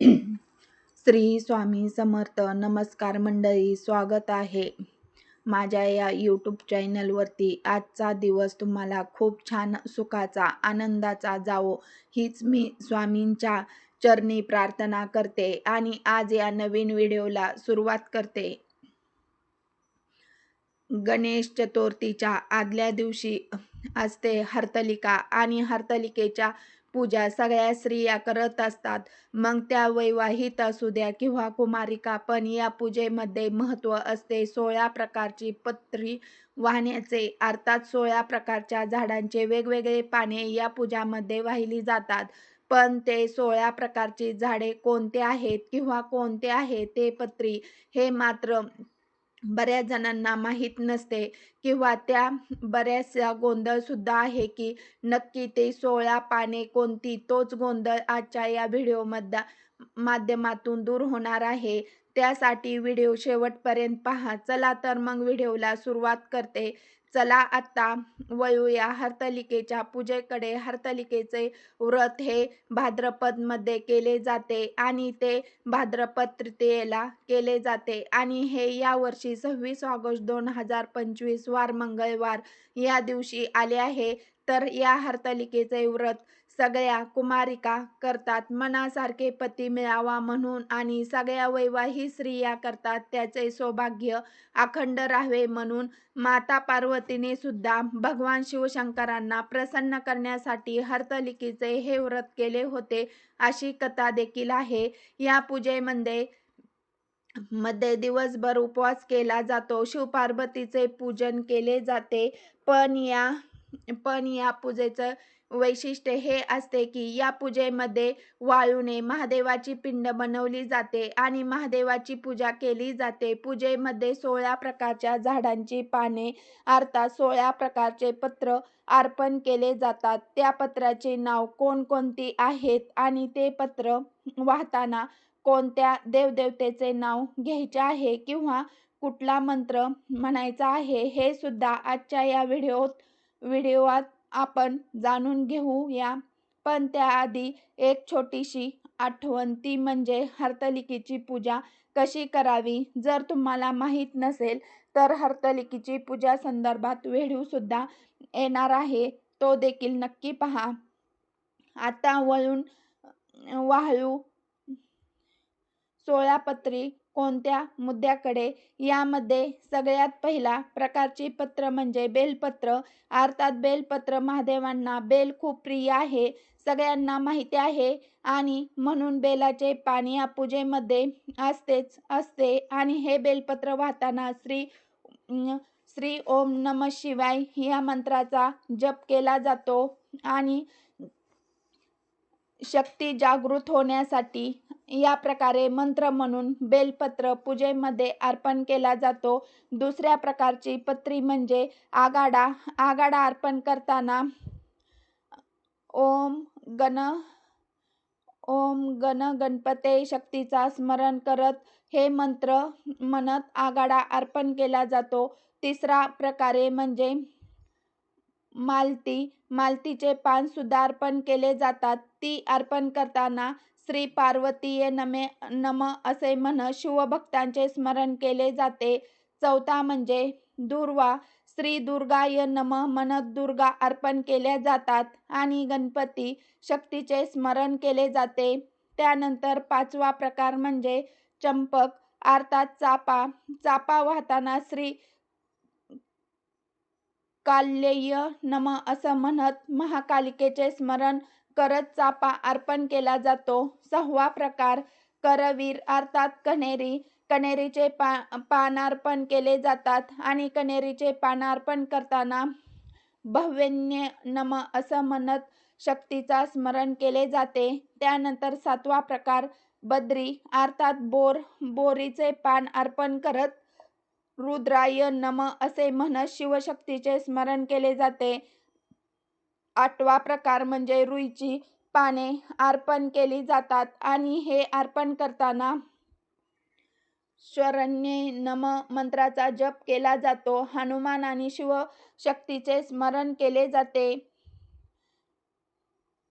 श्री स्वामी समर्थ नमस्कार मंडळी स्वागत आहे. माझ्या या यूट्यूब चॅनलवरती आजचा दिवस तुम्हाला खूप छान सुखाचा आनंदाचा जावो हीच मी स्वामींच्या चरणी प्रार्थना करते आणि आज या नवीन व्हिडिओला सुरुवात करते. गणेश चतुर्थीच्या आदल्या दिवशी असते हरतलिका आणि हरतलिकेच्या पूजा सगळ्या स्त्रिया करत असतात. मग त्या वैवाहित असू द्या किंवा कुमारिका पण या पूजेमध्ये महत्त्व असते. सोळा प्रकारची पत्री वाहण्याचे अर्थात सोळा प्रकारच्या झाडांचे वेगवेगळे पाने या पूजामध्ये वाहिली जातात. पण ते सोळा प्रकारची झाडे कोणते आहेत किंवा कोणते आहे ते पत्री हे मात्र बऱ्याच जणांना माहीत नसते किंवा त्या बऱ्याचशा गोंधळसुद्धा आहे की नक्की ते सोळा पाने कोणती तोच गोंधळ आजच्या या व्हिडिओमध्ये माध्यमातून दूर होणार आहे. त्यासाठी व्हिडिओ शेवटपर्यंत पहा. चला तर मग व्हिडिओला सुरुवात करते. चला आत्ता वळूया हरतालिकेच्या पूजेकडे. हरतालिकेचे व्रत हे भाद्रपदमध्ये केले जाते आणि ते भाद्रपद तृतीयेला केले जाते आणि हे यावर्षी सव्वीस ऑगस्ट दोन हजार पंचवीस वार मंगळवार या दिवशी आले आहे. तर या हरतालिकेचे व्रत सगळ्या कुमारिका करतात. मनासारखे पती मिळावा म्हणून आणि सगळ्या वैवाहिक स्त्रिया करतात. त्याचे सौभाग्य अखंड राहावे म्हणून माता पार्वतीने सुद्धा भगवान शिवशंकरांना प्रसन्न करण्यासाठी हर्तलिकीचे हे व्रत केले होते अशी कथा देखील आहे. या पूजेमध्ये मध्ये दिवसभर उपवास केला जातो. शिवपार्वतीचे पूजन केले जाते. पण या पण या पूजेचं वैशिष्ट्य हे असते की या पूजेमध्ये वाळूने महादेवाची पिंड बनवली जाते आणि महादेवाची पूजा केली जाते. पूजेमध्ये सोळा प्रकारच्या झाडांची पाने अर्थात सोळा प्रकारचे पत्र अर्पण केले जातात. त्या पत्राचे नाव कोणकोणती आहेत आणि ते पत्र वाहताना कोणत्या देवदेवतेचे नाव घ्यायचे आहे किंवा कुठला मंत्र म्हणायचा आहे हे सुद्धा आजच्या या व्हिडिओत व्हिडिओत आपण जाणून घेऊया पण त्याआधी एक छोटीशी आठवण. ती म्हणजे हरतालिकेची पूजा कशी करावी? जर तुम्हाला माहीत नसेल तर हरतालिकेची पूजा संदर्भात व्हिडिओसुद्धा येणार आहे. तो देखील नक्की पहा. आता वळून वाहळू सोळापत्री कोणत्या मुद्द्याकडे? यामध्ये सगळ्यात पहिला प्रकारची पत्र म्हणजे बेलपत्र. अर्थात बेलपत्र महादेवांना बेल खूप प्रिय आहे सगळ्यांना माहिती आहे आणि म्हणून बेलाचे पाणी या पूजेमध्ये असतेच असते आणि हे बेलपत्र वाहताना श्री श्री ओम नम शिवाय या मंत्राचा जप केला जातो आणि शक्ती जागृत होण्यासाठी या प्रकारे मंत्र म्हणून बेलपत्र पूजेमध्ये अर्पण केला जातो. दुसऱ्या प्रकारची पत्री म्हणजे आगाडा. आगाडा अर्पण करताना ओम गण ओम गण गणपते शक्तीचा स्मरण करत हे मंत्र म्हणत आगाडा अर्पण केला जातो. तिसरा प्रकारे म्हणजे मालती मालतीचे पान सुद्धा अर्पण केले जातात. ती अर्पण करताना श्री पार्वतीये नमे नम असे म्हण शिवभक्तांचे स्मरण केले जाते. चौथा म्हणजे दुर्वा श्री दुर्गाय नम म्हणत दुर्गा अर्पण केल्या जातात आणि गणपती शक्तीचे स्मरण केले जाते. त्यानंतर पाचवा प्रकार म्हणजे चंपक अर्थात चापा. चापा वाहताना श्री कालेय नम असं म्हणत महाकालिकेचे स्मरण करत चापा अर्पण केला जातो. सहावा प्रकार करवीर अर्थात कनेरी. कनेरीचे पा पानार्पण केले जातात आणि कनेरीचे पानार्पण करताना भव्यन्य नम असं म्हणत शक्तीचा स्मरण केले जाते. त्यानंतर सातवा प्रकार बद्री अर्थात बोर बोरीचे पान अर्पण करत रुद्राय नम असे म्हणत शिवशक्तीचे स्मरण केले जाते. आठवा प्रकार म्हणजे रुईची पाने अर्पण केली जातात आणि हे अर्पण करताना शरण्ये नम मंत्राचा जप केला जातो. हनुमान आणि शिवशक्तीचे स्मरण केले जाते.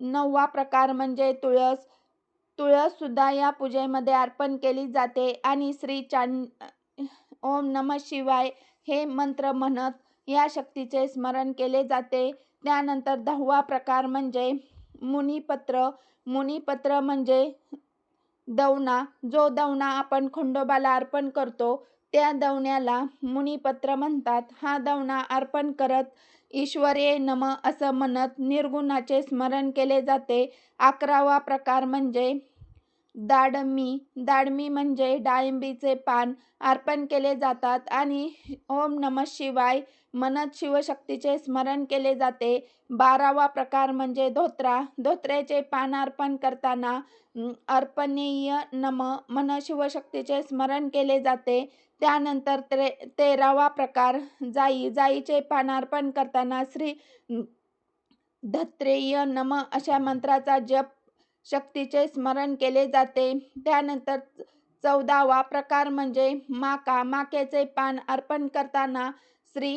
नववा प्रकार म्हणजे तुळस. तुळससुद्धा या पूजेमध्ये अर्पण केली जाते आणि श्री चांद ओम नम शिवाय हे मंत्र म्हणत या शक्तीचे स्मरण केले जाते. त्यानंतर दहावा प्रकार म्हणजे मुनिपत्र. मुनिपत्र म्हणजे दवना जो दवना आपण खंडोबाला अर्पण करतो त्या दवण्याला मुनिपत्र म्हणतात. हा दवना अर्पण करत ईश्वरे नम असं म्हणत निर्गुणाचे स्मरण केले जाते. अकरावा प्रकार म्हणजे दाडमी. दाडमी म्हणजे डाळिंबीचे पान अर्पण केले जातात आणि ओम नमः शिवाय म्हणत शिवशक्तीचे स्मरण केले जाते. बारावा प्रकार म्हणजे धोत्रा. धोत्र्याचे पान अर्पण करताना अर्पणीय नम मन शिवशक्तीचे स्मरण केले जाते. त्यानंतर त्रे तेरावा प्रकार जाई. जाईचे पान अर्पण करताना श्री धत्रेय नम अशा मंत्राचा जप शक्तीचे स्मरण केले जाते. त्यानंतर चौदावा प्रकार म्हणजे माका. माकेचे पान अर्पण करताना श्री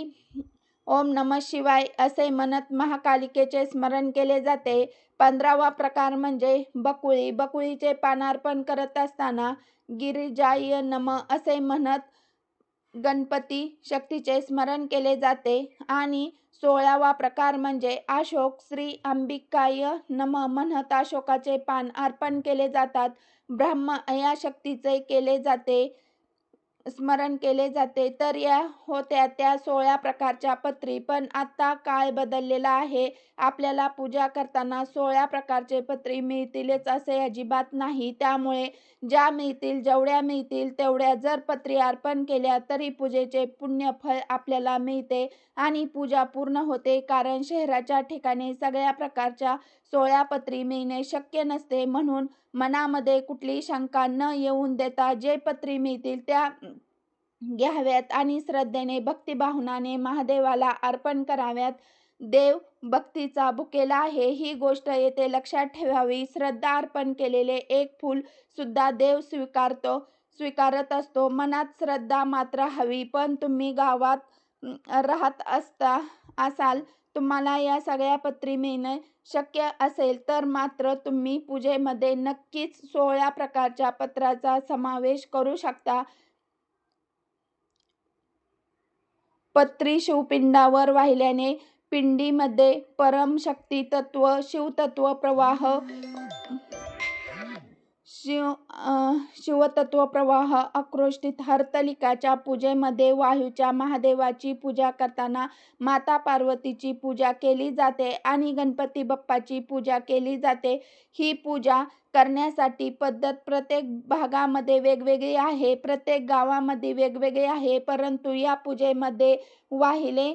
ओम नम शिवाय असे म्हणत महाकालिकेचे स्मरण केले जाते. पंधरावा प्रकार म्हणजे बकुळी. बकुळीचे पान अर्पण करत असताना गिरिजाय नम असे म्हणत गणपती शक्तीचे स्मरण केले जाते आणि सोळावा प्रकार म्हणजे अशोक श्री अंबिकाय नम म्हणत अशोकाचे पान अर्पण केले जातात. ब्रह्म या शक्तीचे केले जाते. स्मरण केले जाते. तर या होत्या त्या सोळा प्रकारच्या पत्री. पण आता काळ बदललेला आहे? आपल्याला पूजा करताना सोळा प्रकारचे पत्री मिळतीलच असे अजिबात नाही. त्यामुळे ज्या मिळतील जेवढ्या मिळतील तेवढ्या जर पत्री अर्पण केल्या तरी पूजेचे पुण्यफळ आपल्याला मिळते आणि पूजा पूर्ण होते. कारण शहराच्या ठिकाणी सगळ्या प्रकारच्या सोळा पत्री मिळणे शक्य नसते. म्हणून मनामध्ये कुठली शंका न येऊन देता जे पत्री मिळतील त्या घ्याव्यात आणि श्रद्धेने भक्तिभावनाने महादेवाला अर्पण कराव्यात. देव भक्तीचा भुकेला आहे. ही गोष्ट येथे लक्षात ठेवावी. श्रद्धा अर्पण केलेले एक फूल सुद्धा देव स्वीकारतो स्वीकारत असतो. मनात श्रद्धा मात्र हवी पण तुम्ही गावात राहत असता असाल तुम्हाला या सगळ्या पत्री मिळणं शक्य असेल तर मात्र तुम्ही पूजेमध्ये नक्कीच सोळा प्रकारच्या पत्राचा समावेश करू शकता. पत्री शिवपिंडावर वाहिल्याने पिंडीमध्ये परमशक्ती तत्व शिवतत्व प्रवाह शिव शिवतत्व प्रवाह आक्रोष्टित हरतलिकाच्या पूजेमध्ये वायूच्या महादेवाची पूजा करताना माता पार्वतीची पूजा केली जाते आणि गणपती बाप्पाची पूजा केली जाते. ही पूजा करण्यासाठी पद्धत प्रत्येक भागामध्ये वेगवेगळी आहे. प्रत्येक गावामध्ये वेगवेगळी आहे. परंतु या पूजेमध्ये वाहिले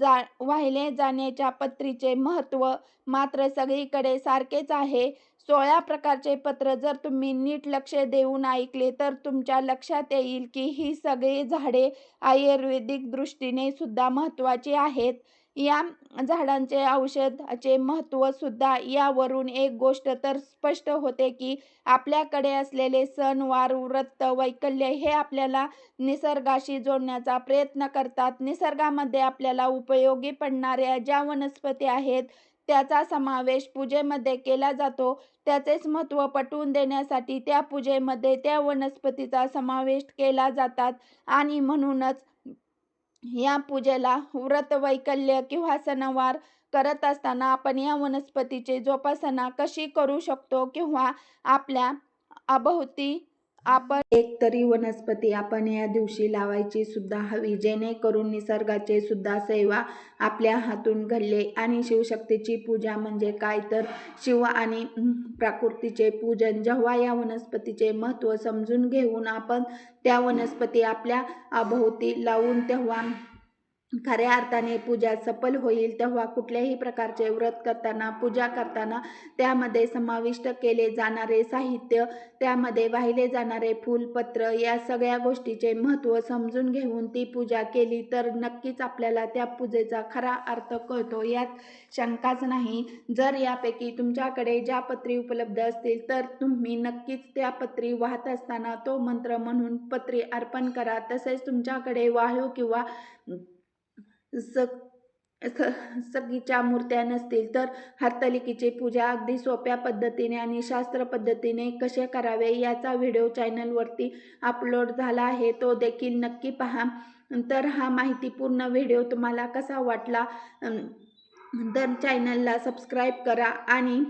जा वाहिले जाण्याच्या पत्रीचे महत्त्व मात्र सगळीकडे सारखेच आहे. सोळा प्रकारचे पत्र जर तुम्ही नीट लक्ष देऊन ऐकले तर तुमच्या लक्षात येईल की ही सगळी झाडे आयुर्वेदिक दृष्टीने सुद्धा महत्त्वाची आहेत. या झाडांचे औषधाचे महत्त्व सुद्धा यावरून एक गोष्ट तर स्पष्ट होते की आपल्याकडे असलेले सण वार व्रत वैकल्य हे आपल्याला निसर्गाशी जोडण्याचा प्रयत्न करतात. निसर्गामध्ये आपल्याला उपयोगी पडणाऱ्या ज्या वनस्पती आहेत त्याचा समावेश पूजेमध्ये केला जातो. त्याचेच महत्त्व पटवून देण्यासाठी त्या पूजेमध्ये त्या वनस्पतीचा समावेश केला जातात. आणि म्हणूनच या पूजेला व्रत वैकल्य किंवा सणवार करत असताना आपण या वनस्पतीची जोपासना कशी करू शकतो किंवा आपल्या अभोवती आपण एक तरी वनस्पती आपण या दिवशी लावायची सुद्धा हवी जेणेकरून निसर्गाचे सुद्धा सेवा आपल्या हातून घडले. आणि शिवशक्तीची पूजा म्हणजे काय? तर शिव आणि प्रकृतीचे पूजन. जेव्हा या वनस्पतीचे महत्त्व समजून घेऊन आपण त्या वनस्पती आपल्या अभोवती लावून तेव्हा खऱ्या अर्थाने पूजा सफल होईल तेव्हा कुठल्याही प्रकारचे व्रत करताना पूजा करताना त्यामध्ये समाविष्ट केले जाणारे साहित्य त्यामध्ये वाहिले जाणारे फूलपत्र या सगळ्या गोष्टीचे महत्त्व समजून घेऊन ती पूजा केली तर नक्कीच आपल्याला त्या पूजेचा खरा अर्थ कळतो. यात शंकाच नाही जर यापैकी तुमच्याकडे ज्या पत्री उपलब्ध असतील तर तुम्ही नक्कीच त्या पत्री वाहत असताना तो मंत्र म्हणून पत्री अर्पण करा. तसेच तुमच्याकडे वाळू किंवा स स सगीच्या मूर्त्या नसतील तर हातलिकीची पूजा अगदी सोप्या पद्धतीने आणि शास्त्र पद्धतीने कसे करावे याचा व्हिडिओ चॅनलवरती अपलोड झाला आहे तो देखील नक्की पहा. तर हा माहितीपूर्ण व्हिडिओ तुम्हाला कसा वाटला तर चॅनलला सबस्क्राईब करा आणि